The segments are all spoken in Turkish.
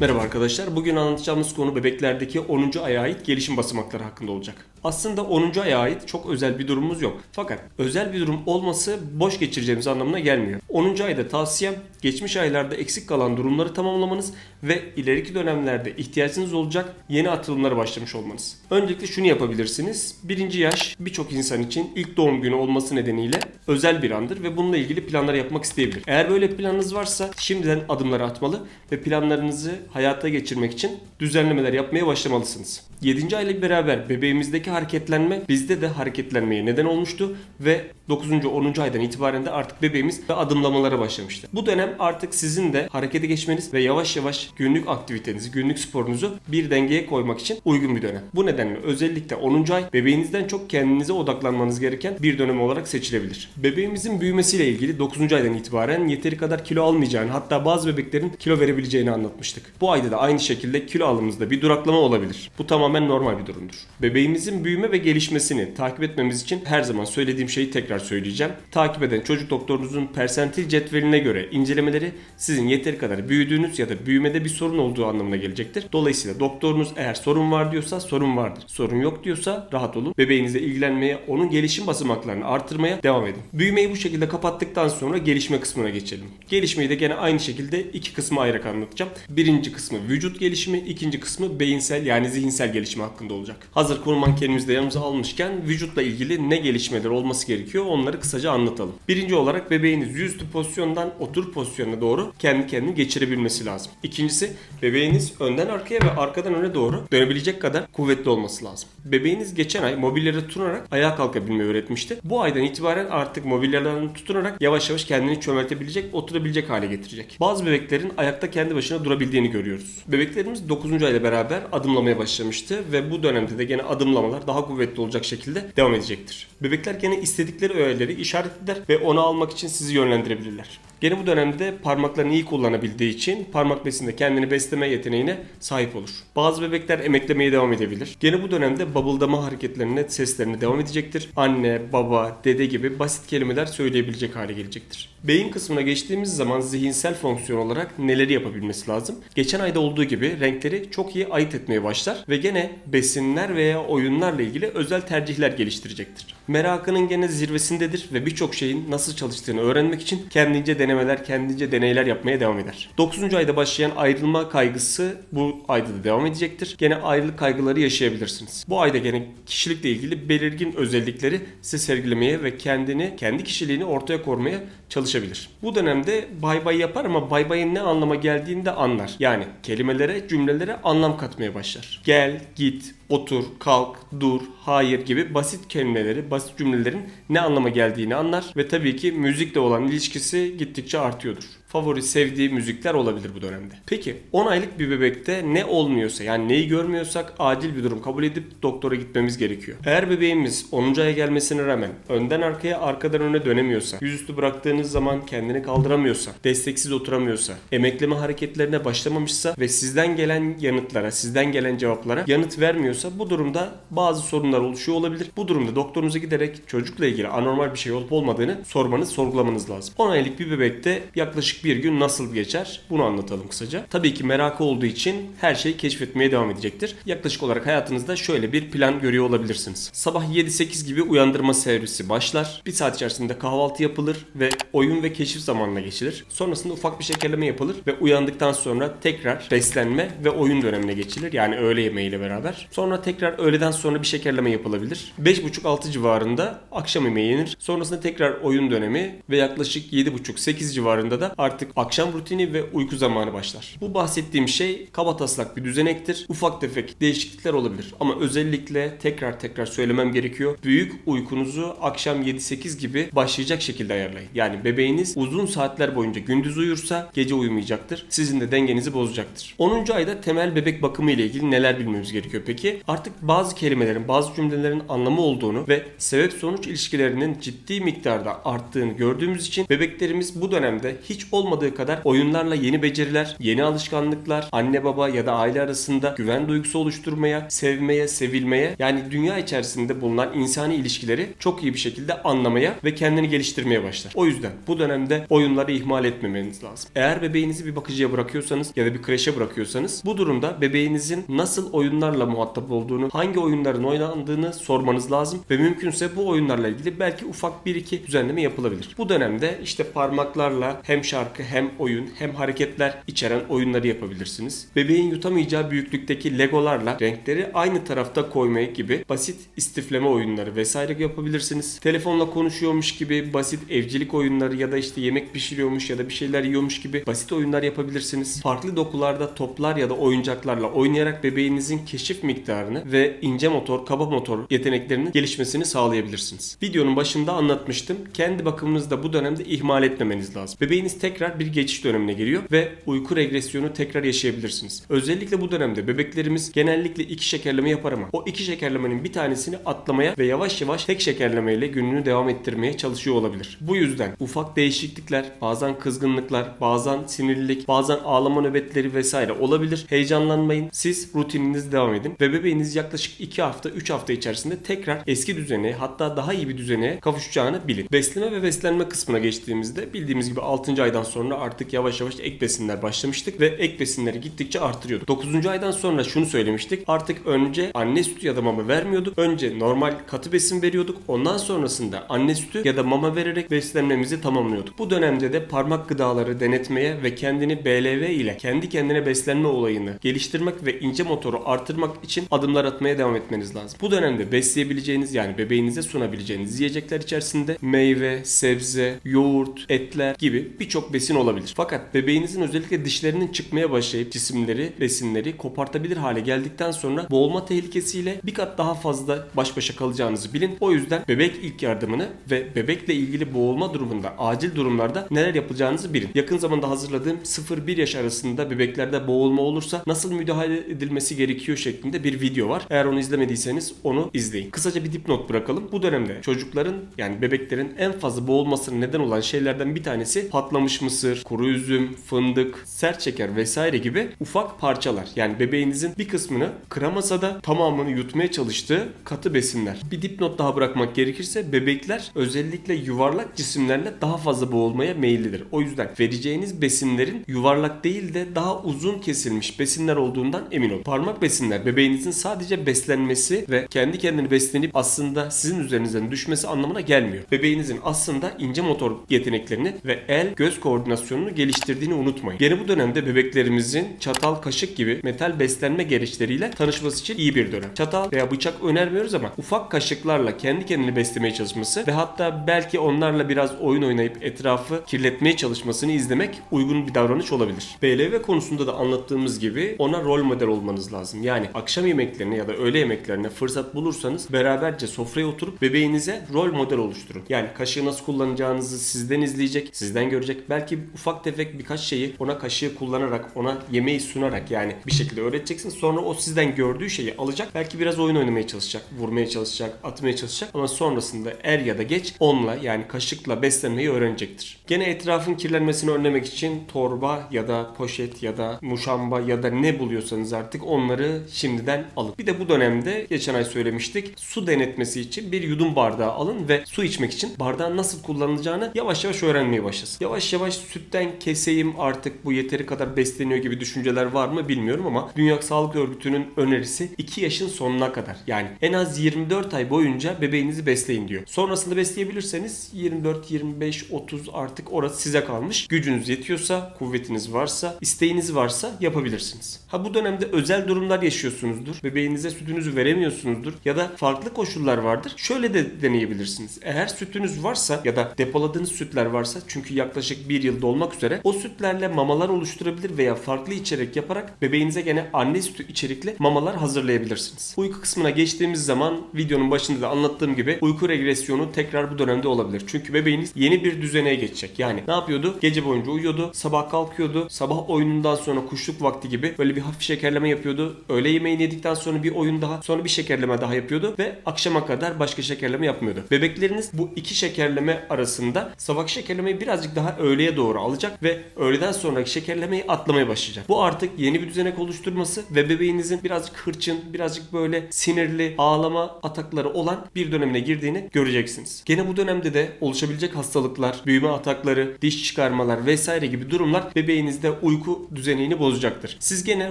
Merhaba arkadaşlar. Bugün anlatacağımız konu bebeklerdeki 10. aya ait gelişim basamakları hakkında olacak. Aslında 10. aya ait çok özel bir durumumuz yok. Fakat özel bir durum olması boş geçireceğimiz anlamına gelmiyor. 10. ayda tavsiyem geçmiş aylarda eksik kalan durumları tamamlamanız ve ileriki dönemlerde ihtiyacınız olacak yeni atılımlara başlamış olmanız. Öncelikle şunu yapabilirsiniz. Birinci yaş birçok insan için ilk doğum günü olması nedeniyle özel bir andır ve bununla ilgili planlar yapmak isteyebilir. Eğer böyle planınız varsa şimdiden adımları atmalı ve planlarınızı hayata geçirmek için düzenlemeler yapmaya başlamalısınız. 7. ayla beraber bebeğimizdeki hareketlenme bizde de hareketlenmeye neden olmuştu ve 9. 10. aydan itibaren de artık bebeğimiz ve adımlamalara başlamıştı. Bu dönem artık sizin de harekete geçmeniz ve yavaş yavaş günlük aktivitenizi, günlük sporunuzu bir dengeye koymak için uygun bir dönem. Bu nedenle özellikle 10. ay bebeğinizden çok kendinize odaklanmanız gereken bir dönem olarak seçilebilir. Bebeğimizin büyümesiyle ilgili 9. aydan itibaren yeteri kadar kilo almayacağını hatta bazı bebeklerin kilo verebileceğini anlatmıştık. Bu ayda da aynı şekilde kilo alımınızda bir duraklama olabilir. Bu tamamen normal bir durumdur. Bebeğimizin büyüme ve gelişmesini takip etmemiz için her zaman söylediğim şeyi tekrar söyleyeceğim. Takip eden çocuk doktorunuzun persentil cetveline göre incelemeleri sizin yeteri kadar büyüdüğünüz ya da büyümede bir sorun olduğu anlamına gelecektir. Dolayısıyla doktorunuz eğer sorun var diyorsa sorun vardır. Sorun yok diyorsa rahat olun. Bebeğinizle ilgilenmeye, onun gelişim basamaklarını artırmaya devam edin. Büyümeyi bu şekilde kapattıktan sonra gelişme kısmına geçelim. Gelişmeyi de gene aynı şekilde iki kısma ayırarak anlatacağım. Birinci kısmı vücut gelişimi, ikinci kısmı beyinsel yani zihinsel gelişimi hakkında olacak. Hazır konu mankenimizi de yanımıza almışken vücutla ilgili ne gelişmeler olması gerekiyor onları kısaca anlatalım. Birinci olarak bebeğiniz yüzüstü pozisyondan otur pozisyonuna doğru kendi kendini geçirebilmesi lazım. İkincisi bebeğiniz önden arkaya ve arkadan öne doğru dönebilecek kadar kuvvetli olması lazım. Bebeğiniz geçen ay mobilyaya tutunarak ayağa kalkabilmeyi öğretmişti. Bu aydan itibaren artık mobilyalarını tutunarak yavaş yavaş kendini çömeltebilecek, oturabilecek hale getirecek. Bazı bebeklerin ayakta kendi başına durabildiğini görüyoruz. Bebeklerimiz 9. ayla beraber adımlamaya başlamıştı ve bu dönemde de gene adımlamalar daha kuvvetli olacak şekilde devam edecektir. Bebekler gene istedikleri öğeleri işaret ve onu almak için sizi yönlendirebilirler. Gene bu dönemde parmaklarını iyi kullanabildiği için parmak besinde kendini besleme yeteneğine sahip olur. Bazı bebekler emeklemeye devam edebilir. Gene bu dönemde babıldama hareketlerine, seslerine devam edecektir. Anne, baba, dede gibi basit kelimeler söyleyebilecek hale gelecektir. Beyin kısmına geçtiğimiz zaman zihinsel fonksiyon olarak neleri yapabilmesi lazım? Geçen ayda olduğu gibi renkleri çok iyi ayırt etmeye başlar ve gene besinler veya oyunlarla ilgili özel tercihler geliştirecektir. Merakının gene zirvesindedir ve birçok şeyin nasıl çalıştığını öğrenmek için kendince denemeler, kendince deneyler yapmaya devam eder. 9. ayda başlayan ayrılma kaygısı bu ayda da devam edecektir. Gene ayrılık kaygıları yaşayabilirsiniz. Bu ayda gene kişilikle ilgili belirgin özellikleri size sergilemeye ve kendini, kendi kişiliğini ortaya kormaya çalışabilir. Bu dönemde bay bay yapar ama bay bayın ne anlama geldiğini de anlar. Yani kelimelere, cümlelere anlam katmaya başlar. Gel, git, otur, kalk, dur, hayır gibi basit kelimeleri, basit cümlelerin ne anlama geldiğini anlar ve tabii ki müzikle olan ilişkisi gittikçe artıyordur. Favori sevdiği müzikler olabilir bu dönemde. Peki 10 aylık bir bebekte ne olmuyorsa yani neyi görmüyorsak acil bir durum kabul edip doktora gitmemiz gerekiyor. Eğer bebeğimiz 10. aya gelmesine rağmen önden arkaya arkadan öne dönemiyorsa, yüzüstü bıraktığınız zaman kendini kaldıramıyorsa, desteksiz oturamıyorsa, emekleme hareketlerine başlamamışsa ve sizden gelen yanıtlara, sizden gelen cevaplara yanıt vermiyorsa bu durumda bazı sorunlar oluşuyor olabilir. Bu durumda doktorunuza giderek çocukla ilgili anormal bir şey olup olmadığını sormanız, sorgulamanız lazım. 10 aylık bir bebekte yaklaşık bir gün nasıl geçer bunu anlatalım kısaca. Tabii ki merakı olduğu için her şeyi keşfetmeye devam edecektir. Yaklaşık olarak hayatınızda şöyle bir plan görüyor olabilirsiniz. Sabah 7-8 gibi uyandırma servisi başlar. Bir saat içerisinde kahvaltı yapılır ve oyun ve keşif zamanına geçilir. Sonrasında ufak bir şekerleme yapılır ve uyandıktan sonra tekrar beslenme ve oyun dönemine geçilir. Yani öğle yemeğiyle beraber. Sonra tekrar öğleden sonra bir şekerleme yapılabilir. 5.30-6 civarında akşam yemeği yenir. Sonrasında tekrar oyun dönemi ve yaklaşık 7.30-8 civarında da artık akşam rutini ve uyku zamanı başlar. Bu bahsettiğim şey kaba taslak bir düzenektir. Ufak tefek değişiklikler olabilir ama özellikle tekrar tekrar söylemem gerekiyor. Büyük uykunuzu akşam 7-8 gibi başlayacak şekilde ayarlayın. Yani bebeğiniz uzun saatler boyunca gündüz uyursa gece uyumayacaktır. Sizin de dengenizi bozacaktır. 10. ayda temel bebek bakımı ile ilgili neler bilmemiz gerekiyor peki? Artık bazı kelimelerin, bazı cümlelerin anlamı olduğunu ve sebep sonuç ilişkilerinin ciddi miktarda arttığını gördüğümüz için bebeklerimiz bu dönemde hiç olmadığı kadar oyunlarla yeni beceriler, yeni alışkanlıklar, anne baba ya da aile arasında güven duygusu oluşturmaya, sevmeye, sevilmeye yani dünya içerisinde bulunan insani ilişkileri çok iyi bir şekilde anlamaya ve kendini geliştirmeye başlar. O yüzden bu dönemde oyunları ihmal etmemeniz lazım. Eğer bebeğinizi bir bakıcıya bırakıyorsanız ya da bir kreşe bırakıyorsanız bu durumda bebeğinizin nasıl oyunlarla muhatap olduğunu, hangi oyunların oynandığını sormanız lazım ve mümkünse bu oyunlarla ilgili belki ufak bir iki düzenleme yapılabilir. Bu dönemde işte parmaklarla hem şarkı hem oyun hem hareketler içeren oyunları yapabilirsiniz. Bebeğin yutamayacağı büyüklükteki legolarla renkleri aynı tarafta koymayı gibi basit istifleme oyunları vesaire yapabilirsiniz. Telefonla konuşuyormuş gibi basit evcilik oyunları ya da işte yemek pişiriyormuş ya da bir şeyler yiyormuş gibi basit oyunlar yapabilirsiniz. Farklı dokularda toplar ya da oyuncaklarla oynayarak bebeğinizin keşif miktarını ve ince motor, kaba motor yeteneklerinin gelişmesini sağlayabilirsiniz. Videonun başında anlatmıştım. Kendi bakımınızı da bu dönemde ihmal etmemeniz lazım. Bebeğiniz tekrar bir geçiş dönemine giriyor ve uyku regresyonu tekrar yaşayabilirsiniz. Özellikle bu dönemde bebeklerimiz genellikle iki şekerleme yapar ama o iki şekerlemenin bir tanesini atlamaya ve yavaş yavaş tek şekerlemeyle gününü devam ettirmeye çalışıyor olabilir. Bu yüzden ufak değişiklikler, bazen kızgınlıklar, bazen sinirlilik, bazen ağlama nöbetleri vesaire olabilir. Heyecanlanmayın. Siz rutininize devam edin ve bebeğiniz yaklaşık 2 hafta 3 hafta içerisinde tekrar eski düzene hatta daha iyi bir düzene kavuşacağını bilin. Besleme ve beslenme kısmına geçtiğimizde bildiğimiz gibi 6. aydan sonra artık yavaş yavaş ek besinler başlamıştık ve ek besinleri gittikçe artırıyorduk. 9. aydan sonra şunu söylemiştik. Artık önce anne sütü ya da mama vermiyorduk. Önce normal katı besin veriyorduk. Ondan sonrasında anne sütü ya da mama vererek beslenmemizi tamamlıyorduk. Bu dönemde de parmak gıdaları denetmeye ve kendini BLV ile kendi kendine beslenme olayını geliştirmek ve ince motoru artırmak için adımlar atmaya devam etmeniz lazım. Bu dönemde besleyebileceğiniz yani bebeğinize sunabileceğiniz yiyecekler içerisinde meyve, sebze, yoğurt, etler gibi birçok besin olabilir. Fakat bebeğinizin özellikle dişlerinin çıkmaya başlayıp cisimleri, besinleri kopartabilir hale geldikten sonra boğulma tehlikesiyle bir kat daha fazla baş başa kalacağınızı bilin. O yüzden bebek ilk yardımını ve bebekle ilgili boğulma durumunda, acil durumlarda neler yapacağınızı bilin. Yakın zamanda hazırladığım 0-1 yaş arasında bebeklerde boğulma olursa nasıl müdahale edilmesi gerekiyor şeklinde bir video var. Eğer onu izlemediyseniz onu izleyin. Kısaca bir dipnot bırakalım. Bu dönemde çocukların yani bebeklerin en fazla boğulmasına neden olan şeylerden bir tanesi patlamış mısır, kuru üzüm, fındık, sert şeker vesaire gibi ufak parçalar. Yani bebeğinizin bir kısmını kıramasa da tamamını yutmaya çalıştığı katı besinler. Bir dipnot daha bırakmak gerekirse bebekler özellikle yuvarlak cisimlerle daha fazla boğulmaya meyillidir. O yüzden vereceğiniz besinlerin yuvarlak değil de daha uzun kesilmiş besinler olduğundan emin olun. Parmak besinler bebeğinizin sadece beslenmesi ve kendi kendini beslenip aslında sizin üzerinizden düşmesi anlamına gelmiyor. Bebeğinizin aslında ince motor yeteneklerini ve el göz koordinasyonunu geliştirdiğini unutmayın. Gene bu dönemde bebeklerimizin çatal, kaşık gibi metal beslenme gereçleriyle tanışması için iyi bir dönem. Çatal veya bıçak önermiyoruz ama ufak kaşıklarla kendi kendini beslemeye çalışması ve hatta belki onlarla biraz oyun oynayıp etrafı kirletmeye çalışmasını izlemek uygun bir davranış olabilir. BLV konusunda da anlattığımız gibi ona rol model olmanız lazım. Yani akşam yemeklerine ya da öğle yemeklerine fırsat bulursanız beraberce sofraya oturup bebeğinize rol model oluşturun. Yani kaşığı nasıl kullanacağınızı sizden izleyecek, sizden görecek. Belki ufak tefek birkaç şeyi ona kaşığı kullanarak, ona yemeği sunarak yani bir şekilde öğreteceksin. Sonra o sizden gördüğü şeyi alacak. Belki biraz oyun oynamaya çalışacak, vurmaya çalışacak, atmaya çalışacak. Ama sonrasında er ya da geç onunla yani kaşıkla beslenmeyi öğrenecektir. Gene etrafın kirlenmesini önlemek için torba ya da poşet ya da muşamba ya da ne buluyorsanız artık onları şimdiden alın. Bir de bu dönemde geçen ay söylemiştik. Su denetmesi için bir yudum bardağı alın ve su içmek için bardağın nasıl kullanılacağını yavaş yavaş öğrenmeye başlasın. Yavaş yavaş sütten keseyim artık bu yeteri kadar besleniyor gibi düşünceler var mı bilmiyorum ama Dünya Sağlık Örgütü'nün önerisi 2 yaşın sonuna kadar yani en az 24 ay boyunca bebeğinizi besleyin diyor. Sonrasında besleyebilirseniz 24, 25, 30 artık orası size kalmış. Gücünüz yetiyorsa, kuvvetiniz varsa, isteğiniz varsa yapabilirsiniz. Ha bu dönemde özel durumlar yaşıyorsunuzdur. Bebeğinize sütünüzü veremiyorsunuzdur ya da farklı koşullar vardır. Şöyle de deneyebilirsiniz. Eğer sütünüz varsa ya da depoladığınız sütler varsa çünkü yaklaşık bir yıl dolmak üzere o sütlerle mamalar oluşturabilir veya farklı içerik yaparak bebeğinize gene anne sütü içerikli mamalar hazırlayabilirsiniz. Uyku kısmına geçtiğimiz zaman videonun başında da anlattığım gibi uyku regresyonu tekrar bu dönemde olabilir. Çünkü bebeğiniz yeni bir düzene geçecek. Yani ne yapıyordu? Gece boyunca uyuyordu, sabah kalkıyordu, sabah oyunundan sonra kuşluk vakti gibi böyle bir hafif şekerleme yapıyordu. Öğle yemeğini yedikten sonra bir oyun daha, sonra bir şekerleme daha yapıyordu ve akşama kadar başka şekerleme yapmıyordu. Bebekleriniz bu iki şekerleme arasında sabah şekerlemeyi birazcık daha öğleye öğleye doğru alacak ve öğleden sonraki şekerlemeyi atlamaya başlayacak. Bu artık yeni bir düzenek oluşturması ve bebeğinizin birazcık hırçın, birazcık böyle sinirli, ağlama atakları olan bir dönemine girdiğini göreceksiniz. Gene bu dönemde de oluşabilecek hastalıklar, büyüme atakları, diş çıkarmalar vesaire gibi durumlar bebeğinizde uyku düzenini bozacaktır. Siz gene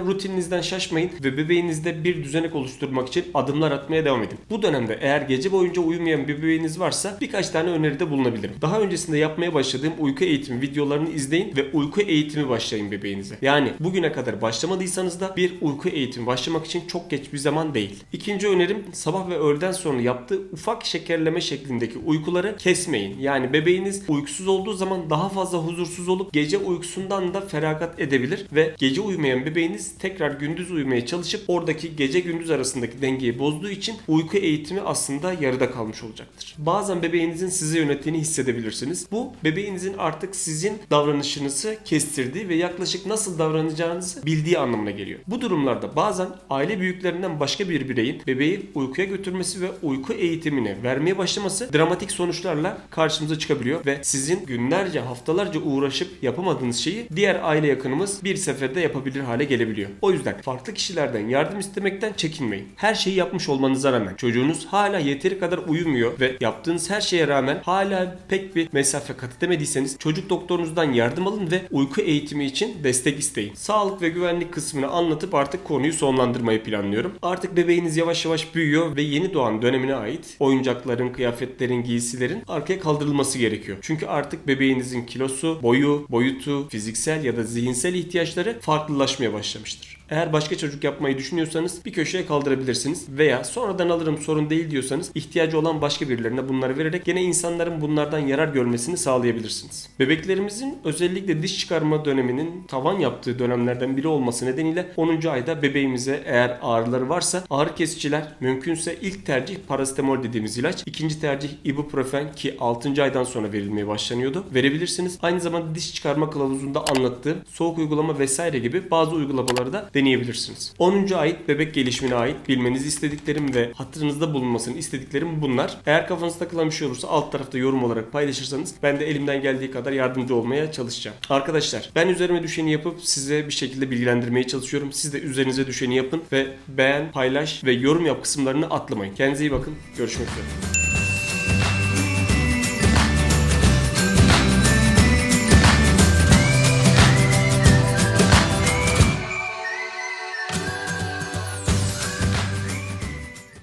rutininizden şaşmayın ve bebeğinizde bir düzenek oluşturmak için adımlar atmaya devam edin. Bu dönemde eğer gece boyunca uyumayan bir bebeğiniz varsa birkaç tane öneride bulunabilirim. Daha öncesinde yapmaya başladığım uyku eğitimi videolarını izleyin ve uyku eğitimi başlayın bebeğinize. Yani bugüne kadar başlamadıysanız da bir uyku eğitimi başlamak için çok geç bir zaman değil. İkinci önerim sabah ve öğleden sonra yaptığı ufak şekerleme şeklindeki uykuları kesmeyin. Yani bebeğiniz uykusuz olduğu zaman daha fazla huzursuz olup gece uykusundan da feragat edebilir ve gece uyumayan bebeğiniz tekrar gündüz uyumaya çalışıp oradaki gece gündüz arasındaki dengeyi bozduğu için uyku eğitimi aslında yarıda kalmış olacaktır. Bazen bebeğinizin sizi yönettiğini hissedebilirsiniz. Bu bebeğinizin artık sizin davranışınızı kestirdiği ve yaklaşık nasıl davranacağınızı bildiği anlamına geliyor. Bu durumlarda bazen aile büyüklerinden başka bir bireyin bebeği uykuya götürmesi ve uyku eğitimini vermeye başlaması dramatik sonuçlarla karşımıza çıkabiliyor ve sizin günlerce haftalarca uğraşıp yapamadığınız şeyi diğer aile yakınımız bir seferde yapabilir hale gelebiliyor. O yüzden farklı kişilerden yardım istemekten çekinmeyin. Her şeyi yapmış olmanıza rağmen çocuğunuz hala yeteri kadar uyumuyor ve yaptığınız her şeye rağmen hala pek bir mesafe kat edemediyseniz çocuk doktorunuzdan yardım alın ve uyku eğitimi için destek isteyin. Sağlık ve güvenlik kısmını anlatıp artık konuyu sonlandırmayı planlıyorum. Artık bebeğiniz yavaş yavaş büyüyor ve yeni doğan dönemine ait oyuncakların, kıyafetlerin, giysilerin arkaya kaldırılması gerekiyor. Çünkü artık bebeğinizin kilosu, boyu, boyutu, fiziksel ya da zihinsel ihtiyaçları farklılaşmaya başlamıştır. Eğer başka çocuk yapmayı düşünüyorsanız bir köşeye kaldırabilirsiniz veya sonradan alırım sorun değil diyorsanız ihtiyacı olan başka birilerine bunları vererek gene insanların bunlardan yarar görmesini sağlayabilirsiniz. Bebeklerimizin özellikle diş çıkarma döneminin tavan yaptığı dönemlerden biri olması nedeniyle 10. ayda bebeğimize eğer ağrıları varsa ağrı kesiciler mümkünse ilk tercih parasetamol dediğimiz ilaç, ikinci tercih ibuprofen ki 6. aydan sonra verilmeye başlanıyordu. Verebilirsiniz. Aynı zamanda diş çıkarma kılavuzunda anlattığım soğuk uygulama vesaire gibi bazı uygulamaları da deneyebilirsiniz. 10. ayet bebek gelişimine ait bilmenizi istediklerim ve hatırınızda bulunmasını istediklerim bunlar. Eğer kafanızda takılan bir şey olursa alt tarafta yorum olarak paylaşırsanız ben de elimden geldiği kadar yardımcı olmaya çalışacağım. Arkadaşlar ben üzerime düşeni yapıp size bir şekilde bilgilendirmeye çalışıyorum. Siz de üzerinize düşeni yapın ve beğen, paylaş ve yorum yap kısımlarını atlamayın. Kendinize iyi bakın. Görüşmek üzere.